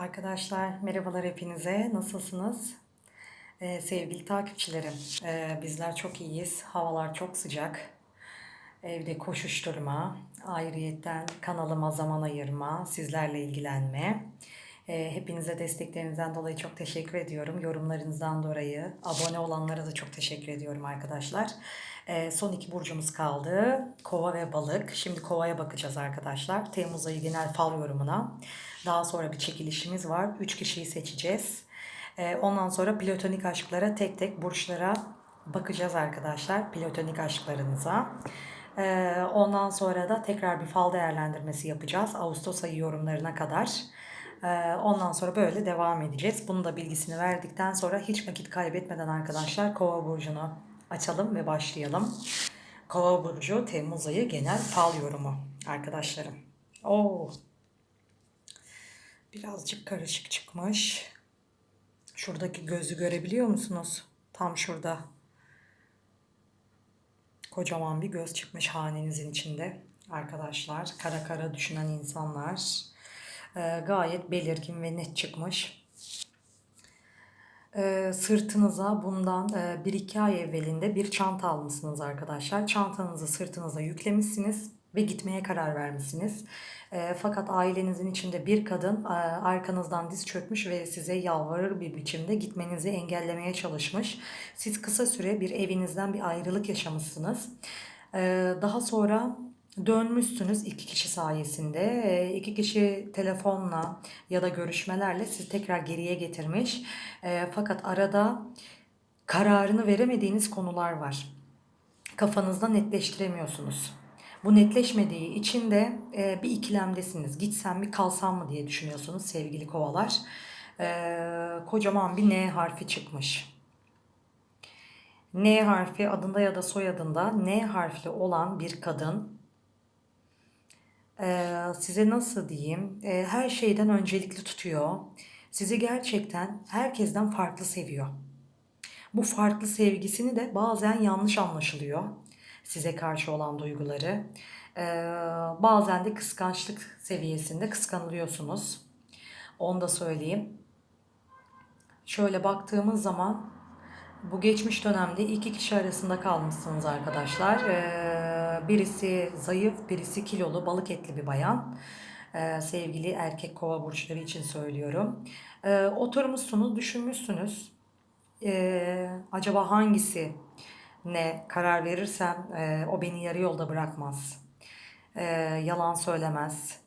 Arkadaşlar merhabalar hepinize. Nasılsınız? Ee, sevgili takipçilerim, ee, bizler çok iyiyiz. Havalar çok sıcak. Evde koşuşturma, ayrıyetten kanalıma zaman ayırma, sizlerle ilgilenme. Ee, hepinize desteklerinizden dolayı çok teşekkür ediyorum. Yorumlarınızdan dolayı, abone olanlara da çok teşekkür ediyorum arkadaşlar. Ee, son iki burcumuz kaldı. Kova ve balık. Şimdi kovaya bakacağız arkadaşlar. Temmuz ayı genel fal yorumuna. Daha sonra bir çekilişimiz var. Üç kişiyi seçeceğiz. Ee, ondan sonra platonik aşklara tek tek burçlara bakacağız arkadaşlar. Platonik aşklarınıza. Ee, ondan sonra da tekrar bir fal değerlendirmesi yapacağız. Ağustos ayı yorumlarına kadar. Ee, ondan sonra böyle devam edeceğiz. Bunu da bilgisini verdikten sonra hiç vakit kaybetmeden arkadaşlar Kova burcunu açalım ve başlayalım. Kova burcu Temmuz ayı genel fal yorumu arkadaşlarım. Oo. Birazcık karışık çıkmış. Şuradaki gözü görebiliyor musunuz? Tam şurada. Kocaman bir göz çıkmış hanenizin içinde arkadaşlar. Kara kara düşünen insanlar. Ee, gayet belirgin ve net çıkmış. Ee, sırtınıza bundan e, bir iki ay evvelinde bir çanta almışsınız arkadaşlar. Çantanızı sırtınıza yüklemişsiniz ve gitmeye karar vermişsiniz. E, fakat ailenizin içinde bir kadın e, arkanızdan diz çökmüş ve size yalvarır bir biçimde gitmenizi engellemeye çalışmış. Siz kısa süre bir evinizden bir ayrılık yaşamışsınız. E, daha sonra dönmüşsünüz iki kişi sayesinde. E, iki kişi telefonla ya da görüşmelerle sizi tekrar geriye getirmiş. E, fakat arada kararını veremediğiniz konular var. Kafanızda netleştiremiyorsunuz. Bu netleşmediği için de e, bir ikilemdesiniz. Gitsem mi kalsam mı diye düşünüyorsunuz sevgili kovalar. E, kocaman bir N harfi çıkmış. N harfi adında ya da soyadında N harfli olan bir kadın e, size nasıl diyeyim e, her şeyden öncelikli tutuyor. Sizi gerçekten herkesten farklı seviyor. Bu farklı sevgisini de bazen yanlış anlaşılıyor size karşı olan duyguları. Ee, bazen de kıskançlık seviyesinde kıskanılıyorsunuz. Onu da söyleyeyim. Şöyle baktığımız zaman bu geçmiş dönemde iki kişi arasında kalmışsınız arkadaşlar. Ee, birisi zayıf, birisi kilolu, balık etli bir bayan. Ee, sevgili erkek kova burçları için söylüyorum. Ee, oturmuşsunuz, düşünmüşsünüz. Ee, acaba hangisi ne karar verirsem e, o beni yarı yolda bırakmaz. E, yalan söylemez.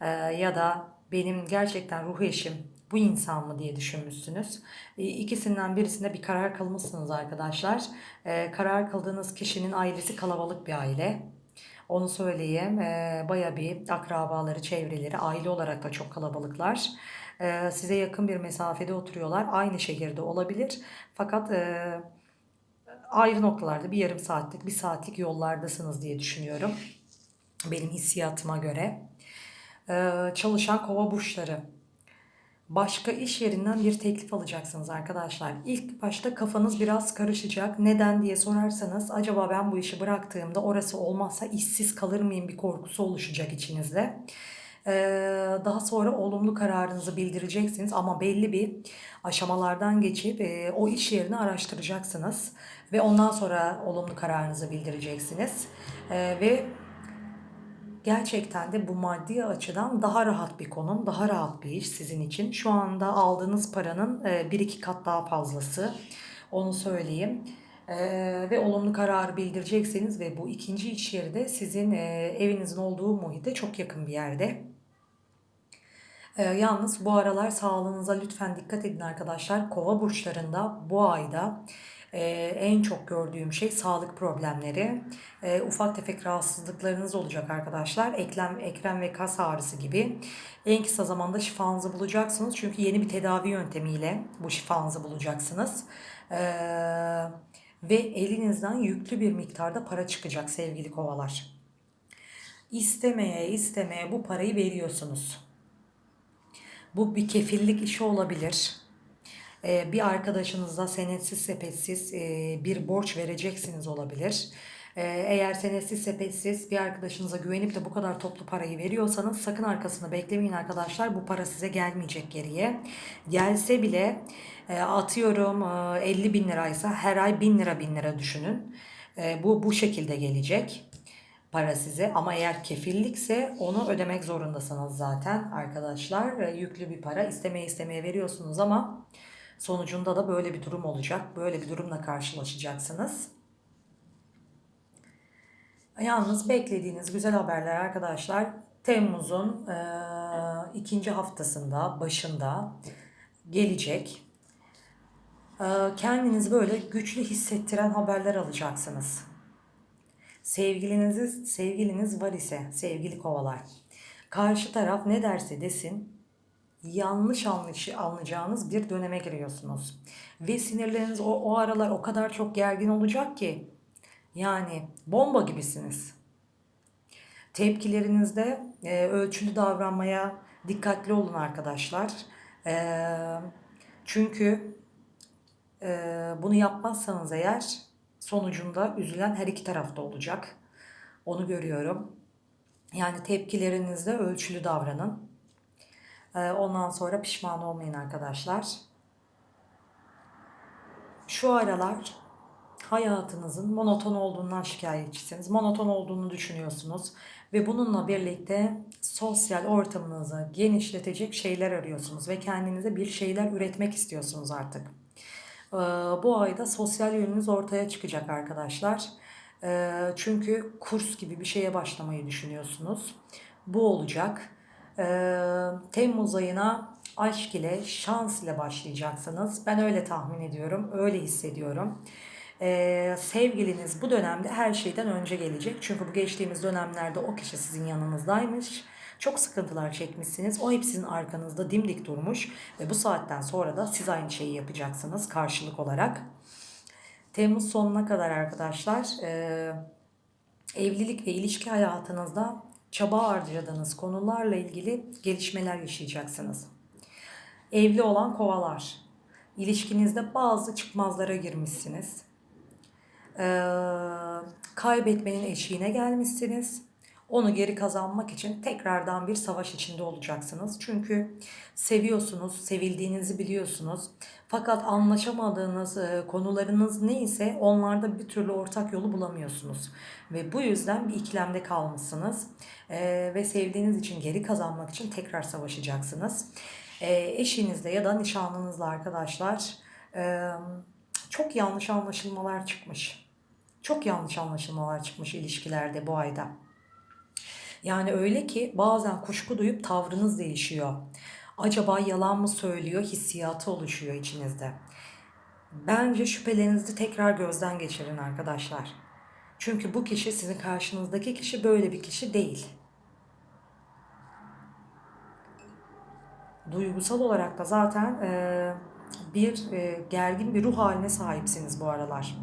E, ya da benim gerçekten ruh eşim bu insan mı diye düşünmüşsünüz. E, ikisinden birisinde bir karar kılmışsınız arkadaşlar. E, karar kıldığınız kişinin ailesi kalabalık bir aile. Onu söyleyeyim. E, Baya bir akrabaları, çevreleri, aile olarak da çok kalabalıklar. E, size yakın bir mesafede oturuyorlar. Aynı şehirde olabilir. Fakat... E, ayrı noktalarda bir yarım saatlik, bir saatlik yollardasınız diye düşünüyorum. Benim hissiyatıma göre. Ee, çalışan kova burçları. Başka iş yerinden bir teklif alacaksınız arkadaşlar. İlk başta kafanız biraz karışacak. Neden diye sorarsanız acaba ben bu işi bıraktığımda orası olmazsa işsiz kalır mıyım bir korkusu oluşacak içinizde. Daha sonra olumlu kararınızı bildireceksiniz ama belli bir aşamalardan geçip o iş yerini araştıracaksınız ve ondan sonra olumlu kararınızı bildireceksiniz ve gerçekten de bu maddi açıdan daha rahat bir konum, daha rahat bir iş sizin için. Şu anda aldığınız paranın bir iki kat daha fazlası. Onu söyleyeyim. Ee, ve olumlu kararı bildireceksiniz ve bu ikinci iş yeri de sizin e, evinizin olduğu muhite çok yakın bir yerde. Ee, yalnız bu aralar sağlığınıza lütfen dikkat edin arkadaşlar. Kova burçlarında bu ayda e, en çok gördüğüm şey sağlık problemleri. E, ufak tefek rahatsızlıklarınız olacak arkadaşlar. Eklem, ekrem ve kas ağrısı gibi. En kısa zamanda şifanızı bulacaksınız. Çünkü yeni bir tedavi yöntemiyle bu şifanızı bulacaksınız. E, ve elinizden yüklü bir miktarda para çıkacak sevgili kovalar. İstemeye istemeye bu parayı veriyorsunuz. Bu bir kefillik işi olabilir. Ee, bir arkadaşınıza senetsiz sepetsiz e, bir borç vereceksiniz olabilir. Ee, eğer senetsiz sepetsiz bir arkadaşınıza güvenip de bu kadar toplu parayı veriyorsanız sakın arkasında beklemeyin arkadaşlar. Bu para size gelmeyecek geriye. Gelse bile e, atıyorum e, 50 bin liraysa her ay 1000 lira 1000 lira düşünün. E, bu bu şekilde gelecek para size ama eğer kefillikse onu ödemek zorundasınız zaten arkadaşlar. Yüklü bir para istemeye istemeye veriyorsunuz ama sonucunda da böyle bir durum olacak. Böyle bir durumla karşılaşacaksınız. Yalnız beklediğiniz güzel haberler arkadaşlar Temmuz'un e, ikinci haftasında başında gelecek. E, kendinizi böyle güçlü hissettiren haberler alacaksınız. Sevgiliniz, sevgiliniz var ise sevgili kovalar. Karşı taraf ne derse desin yanlış anlışı anlayacağınız bir döneme giriyorsunuz. Ve sinirleriniz o, o aralar o kadar çok gergin olacak ki yani bomba gibisiniz. Tepkilerinizde e, ölçülü davranmaya dikkatli olun arkadaşlar. E, çünkü e, bunu yapmazsanız eğer sonucunda üzülen her iki tarafta olacak. Onu görüyorum. Yani tepkilerinizde ölçülü davranın. E, ondan sonra pişman olmayın arkadaşlar. Şu aralar hayatınızın monoton olduğundan şikayetçisiniz. Monoton olduğunu düşünüyorsunuz ve bununla birlikte sosyal ortamınızı genişletecek şeyler arıyorsunuz ve kendinize bir şeyler üretmek istiyorsunuz artık. Ee, bu ayda sosyal yönünüz ortaya çıkacak arkadaşlar. Ee, çünkü kurs gibi bir şeye başlamayı düşünüyorsunuz. Bu olacak. Ee, Temmuz ayına aşk ile, şans ile başlayacaksınız. Ben öyle tahmin ediyorum, öyle hissediyorum. Sevgiliniz bu dönemde her şeyden önce gelecek. Çünkü bu geçtiğimiz dönemlerde o kişi sizin yanınızdaymış. Çok sıkıntılar çekmişsiniz. O hep arkanızda dimdik durmuş. Ve bu saatten sonra da siz aynı şeyi yapacaksınız karşılık olarak. Temmuz sonuna kadar arkadaşlar e, evlilik ve ilişki hayatınızda çaba harcadığınız konularla ilgili gelişmeler yaşayacaksınız. Evli olan kovalar, ilişkinizde bazı çıkmazlara girmişsiniz. Ee, kaybetmenin eşiğine gelmişsiniz. Onu geri kazanmak için tekrardan bir savaş içinde olacaksınız. Çünkü seviyorsunuz, sevildiğinizi biliyorsunuz. Fakat anlaşamadığınız e, konularınız neyse onlarda bir türlü ortak yolu bulamıyorsunuz. Ve bu yüzden bir ikilemde kalmışsınız. E, ve sevdiğiniz için geri kazanmak için tekrar savaşacaksınız. E, eşinizle ya da nişanlınızla arkadaşlar çok yanlış anlaşılmalar çıkmış. Çok yanlış anlaşılmalar çıkmış ilişkilerde bu ayda. Yani öyle ki bazen kuşku duyup tavrınız değişiyor. Acaba yalan mı söylüyor hissiyatı oluşuyor içinizde. Bence şüphelerinizi tekrar gözden geçirin arkadaşlar. Çünkü bu kişi sizin karşınızdaki kişi böyle bir kişi değil. Duygusal olarak da zaten bir gergin bir ruh haline sahipsiniz bu aralar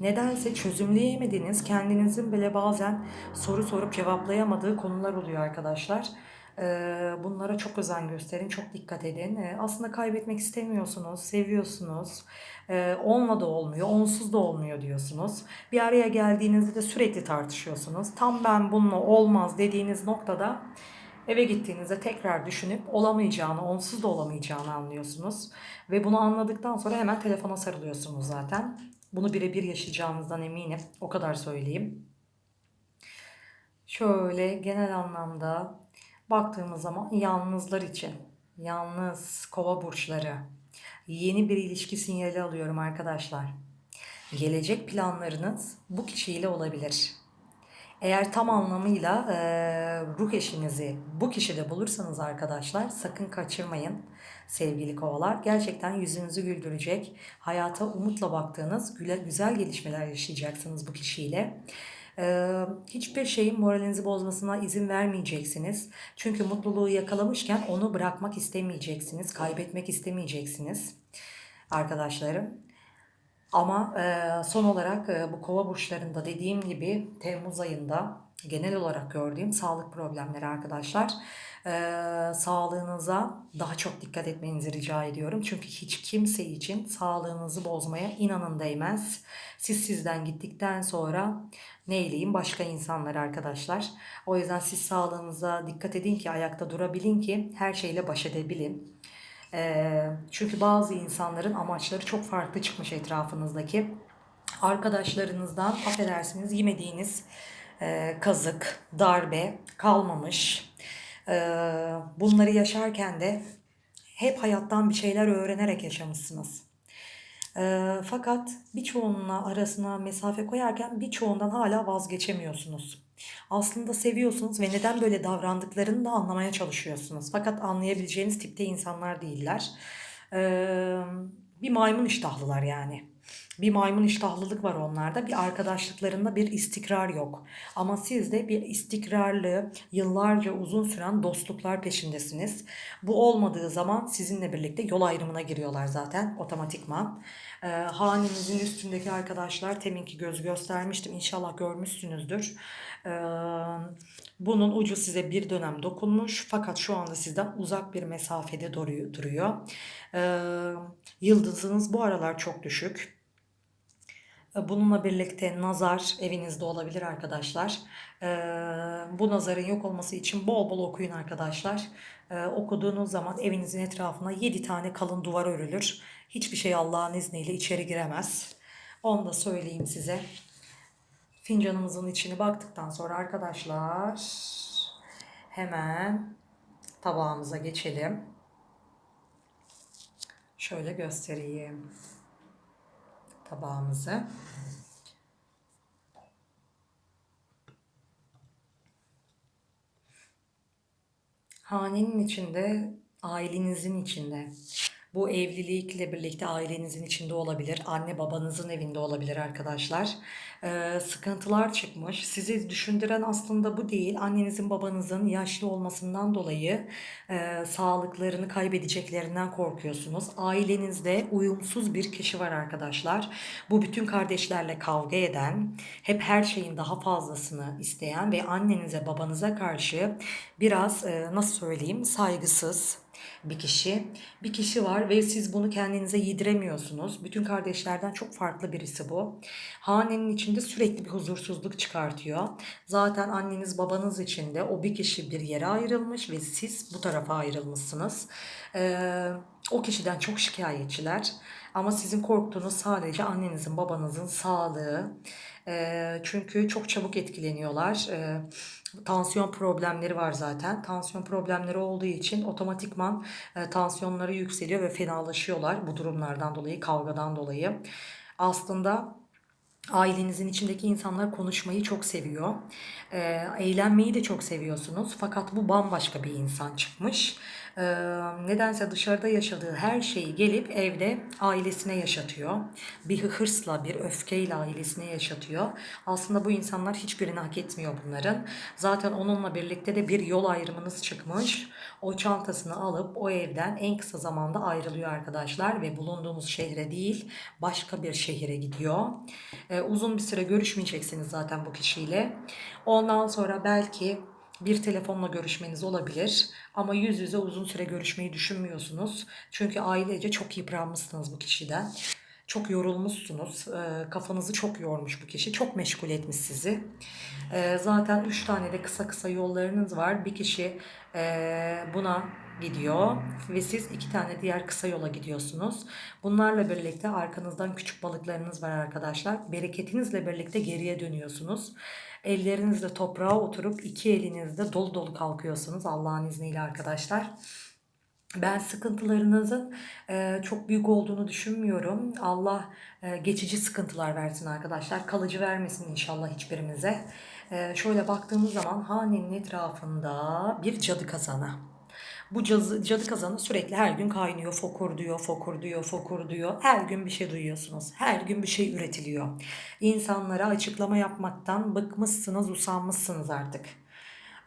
nedense çözümleyemediğiniz, kendinizin bile bazen soru sorup cevaplayamadığı konular oluyor arkadaşlar. Ee, bunlara çok özen gösterin, çok dikkat edin. Ee, aslında kaybetmek istemiyorsunuz, seviyorsunuz. Ee, onunla da olmuyor, onsuz da olmuyor diyorsunuz. Bir araya geldiğinizde de sürekli tartışıyorsunuz. Tam ben bununla olmaz dediğiniz noktada eve gittiğinizde tekrar düşünüp olamayacağını, onsuz da olamayacağını anlıyorsunuz. Ve bunu anladıktan sonra hemen telefona sarılıyorsunuz zaten. Bunu birebir yaşayacağınızdan eminim. O kadar söyleyeyim. Şöyle genel anlamda baktığımız zaman yalnızlar için, yalnız kova burçları, yeni bir ilişki sinyali alıyorum arkadaşlar. Gelecek planlarınız bu kişiyle olabilir. Eğer tam anlamıyla e, ruh eşinizi bu kişide bulursanız arkadaşlar sakın kaçırmayın sevgili kovalar. Gerçekten yüzünüzü güldürecek, hayata umutla baktığınız güzel gelişmeler yaşayacaksınız bu kişiyle. Ee, hiçbir şeyin moralinizi bozmasına izin vermeyeceksiniz. Çünkü mutluluğu yakalamışken onu bırakmak istemeyeceksiniz, kaybetmek istemeyeceksiniz arkadaşlarım. Ama e, son olarak e, bu kova burçlarında dediğim gibi Temmuz ayında genel olarak gördüğüm sağlık problemleri arkadaşlar. Ee, sağlığınıza daha çok dikkat etmenizi rica ediyorum. Çünkü hiç kimse için sağlığınızı bozmaya inanın değmez. Siz sizden gittikten sonra neyleyim başka insanlar arkadaşlar. O yüzden siz sağlığınıza dikkat edin ki ayakta durabilin ki her şeyle baş edebilin. Ee, çünkü bazı insanların amaçları çok farklı çıkmış etrafınızdaki. Arkadaşlarınızdan affedersiniz yemediğiniz e, kazık, darbe kalmamış. Bunları yaşarken de hep hayattan bir şeyler öğrenerek yaşamışsınız. Fakat birçoğunla arasına mesafe koyarken birçoğundan hala vazgeçemiyorsunuz. Aslında seviyorsunuz ve neden böyle davrandıklarını da anlamaya çalışıyorsunuz. Fakat anlayabileceğiniz tipte insanlar değiller. Bir maymun iştahlılar yani. Bir maymun iştahlılık var onlarda. Bir arkadaşlıklarında bir istikrar yok. Ama siz de bir istikrarlı, yıllarca uzun süren dostluklar peşindesiniz. Bu olmadığı zaman sizinle birlikte yol ayrımına giriyorlar zaten otomatikman. Ee, hanenizin üstündeki arkadaşlar teminki göz göstermiştim. İnşallah görmüşsünüzdür. Ee, bunun ucu size bir dönem dokunmuş fakat şu anda sizden uzak bir mesafede duruyor. Ee, yıldızınız bu aralar çok düşük. Bununla birlikte nazar evinizde olabilir arkadaşlar. Ee, bu nazarın yok olması için bol bol okuyun arkadaşlar. Ee, okuduğunuz zaman evinizin etrafına 7 tane kalın duvar örülür. Hiçbir şey Allah'ın izniyle içeri giremez. Onu da söyleyeyim size. Fincanımızın içini baktıktan sonra arkadaşlar hemen tabağımıza geçelim. Şöyle göstereyim tabağımızı. Hanenin içinde, ailenizin içinde bu evlilikle birlikte ailenizin içinde olabilir, anne babanızın evinde olabilir arkadaşlar. Ee, sıkıntılar çıkmış. Sizi düşündüren aslında bu değil. Annenizin babanızın yaşlı olmasından dolayı e, sağlıklarını kaybedeceklerinden korkuyorsunuz. Ailenizde uyumsuz bir kişi var arkadaşlar. Bu bütün kardeşlerle kavga eden, hep her şeyin daha fazlasını isteyen ve annenize babanıza karşı biraz e, nasıl söyleyeyim saygısız bir kişi. Bir kişi var ve siz bunu kendinize yediremiyorsunuz. Bütün kardeşlerden çok farklı birisi bu. Hanenin içinde sürekli bir huzursuzluk çıkartıyor. Zaten anneniz babanız için de o bir kişi bir yere ayrılmış ve siz bu tarafa ayrılmışsınız. Ee, o kişiden çok şikayetçiler. Ama sizin korktuğunuz sadece annenizin babanızın sağlığı. Ee, çünkü çok çabuk etkileniyorlar. Ee, tansiyon problemleri var zaten. Tansiyon problemleri olduğu için otomatikman e, tansiyonları yükseliyor ve fenalaşıyorlar bu durumlardan dolayı, kavgadan dolayı. Aslında ailenizin içindeki insanlar konuşmayı çok seviyor. E, eğlenmeyi de çok seviyorsunuz. Fakat bu bambaşka bir insan çıkmış. E, nedense dışarıda yaşadığı her şeyi gelip evde ailesine yaşatıyor. Bir hırsla, bir öfkeyle ailesine yaşatıyor. Aslında bu insanlar hiçbirini hak etmiyor bunların. Zaten onunla birlikte de bir yol ayrımınız çıkmış. O çantasını alıp o evden en kısa zamanda ayrılıyor arkadaşlar ve bulunduğunuz şehre değil başka bir şehire gidiyor. Ee, uzun bir süre görüşmeyeceksiniz zaten bu kişiyle. Ondan sonra belki bir telefonla görüşmeniz olabilir ama yüz yüze uzun süre görüşmeyi düşünmüyorsunuz. Çünkü ailece çok yıpranmışsınız bu kişiden. Çok yorulmuşsunuz. E, kafanızı çok yormuş bu kişi. Çok meşgul etmiş sizi. E, zaten üç tane de kısa kısa yollarınız var. Bir kişi e, buna gidiyor ve siz iki tane diğer kısa yola gidiyorsunuz. Bunlarla birlikte arkanızdan küçük balıklarınız var arkadaşlar. Bereketinizle birlikte geriye dönüyorsunuz. Ellerinizle toprağa oturup iki elinizde dolu dolu kalkıyorsunuz Allah'ın izniyle arkadaşlar. Ben sıkıntılarınızın e, çok büyük olduğunu düşünmüyorum. Allah e, geçici sıkıntılar versin arkadaşlar. Kalıcı vermesin inşallah hiçbirimize. E, şöyle baktığımız zaman hanenin etrafında bir cadı kazanı. Bu cadı, cadı kazanı sürekli her gün kaynıyor, fokur diyor, fokur diyor, fokur diyor. Her gün bir şey duyuyorsunuz. Her gün bir şey üretiliyor. İnsanlara açıklama yapmaktan bıkmışsınız, usanmışsınız artık.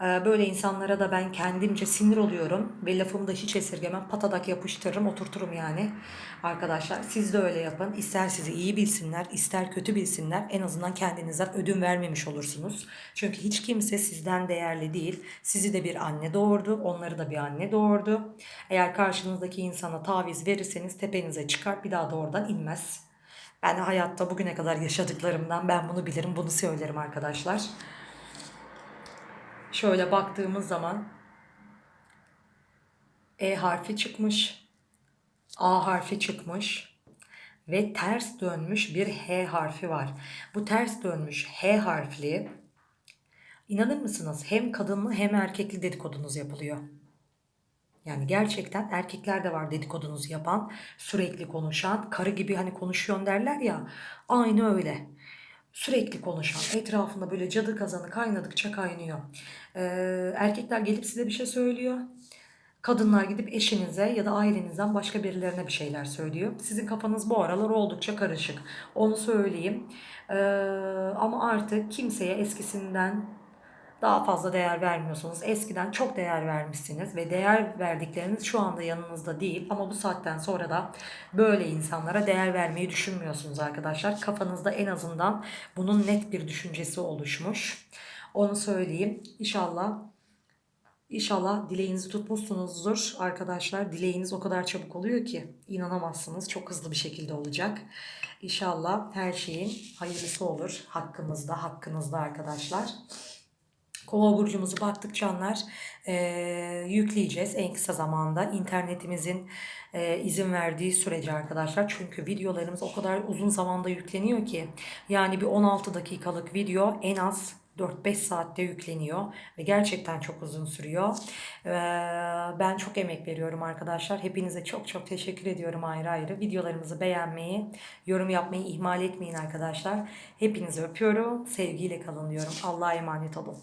Ee, Böyle insanlara da ben kendimce sinir oluyorum ve lafımı da hiç esirgemem. Patadak yapıştırırım, oturturum yani. Arkadaşlar siz de öyle yapın. İster sizi iyi bilsinler, ister kötü bilsinler. En azından kendinizden ödün vermemiş olursunuz. Çünkü hiç kimse sizden değerli değil. Sizi de bir anne doğurdu, onları da bir anne doğurdu. Eğer karşınızdaki insana taviz verirseniz tepenize çıkar, bir daha da oradan inmez. Ben hayatta bugüne kadar yaşadıklarımdan ben bunu bilirim, bunu söylerim arkadaşlar. Şöyle baktığımız zaman E harfi çıkmış, A harfi çıkmış ve ters dönmüş bir H harfi var. Bu ters dönmüş H harfli inanır mısınız hem kadınlı hem erkekli dedikodunuz yapılıyor. Yani gerçekten erkekler de var dedikodunuzu yapan, sürekli konuşan, karı gibi hani konuşuyorsun derler ya. Aynı öyle. Sürekli konuşan, etrafında böyle cadı kazanı kaynadıkça kaynıyor. Ee, erkekler gelip size bir şey söylüyor. Kadınlar gidip eşinize ya da ailenizden başka birilerine bir şeyler söylüyor. Sizin kafanız bu aralar oldukça karışık. Onu söyleyeyim. Ee, ama artık kimseye eskisinden daha fazla değer vermiyorsunuz. Eskiden çok değer vermişsiniz ve değer verdikleriniz şu anda yanınızda değil ama bu saatten sonra da böyle insanlara değer vermeyi düşünmüyorsunuz arkadaşlar. Kafanızda en azından bunun net bir düşüncesi oluşmuş. Onu söyleyeyim. İnşallah İnşallah dileğinizi tutmuşsunuzdur arkadaşlar. Dileğiniz o kadar çabuk oluyor ki inanamazsınız. Çok hızlı bir şekilde olacak. İnşallah her şeyin hayırlısı olur. Hakkımızda, hakkınızda arkadaşlar. Kova burcumuzu baktık canlar e, yükleyeceğiz en kısa zamanda internetimizin e, izin verdiği sürece arkadaşlar. Çünkü videolarımız o kadar uzun zamanda yükleniyor ki yani bir 16 dakikalık video en az 4-5 saatte yükleniyor ve gerçekten çok uzun sürüyor. Ee, Ben çok emek veriyorum arkadaşlar. Hepinize çok çok teşekkür ediyorum ayrı ayrı. Videolarımızı beğenmeyi, yorum yapmayı ihmal etmeyin arkadaşlar. Hepinizi öpüyorum. Sevgiyle kalın diyorum. Allah'a emanet olun.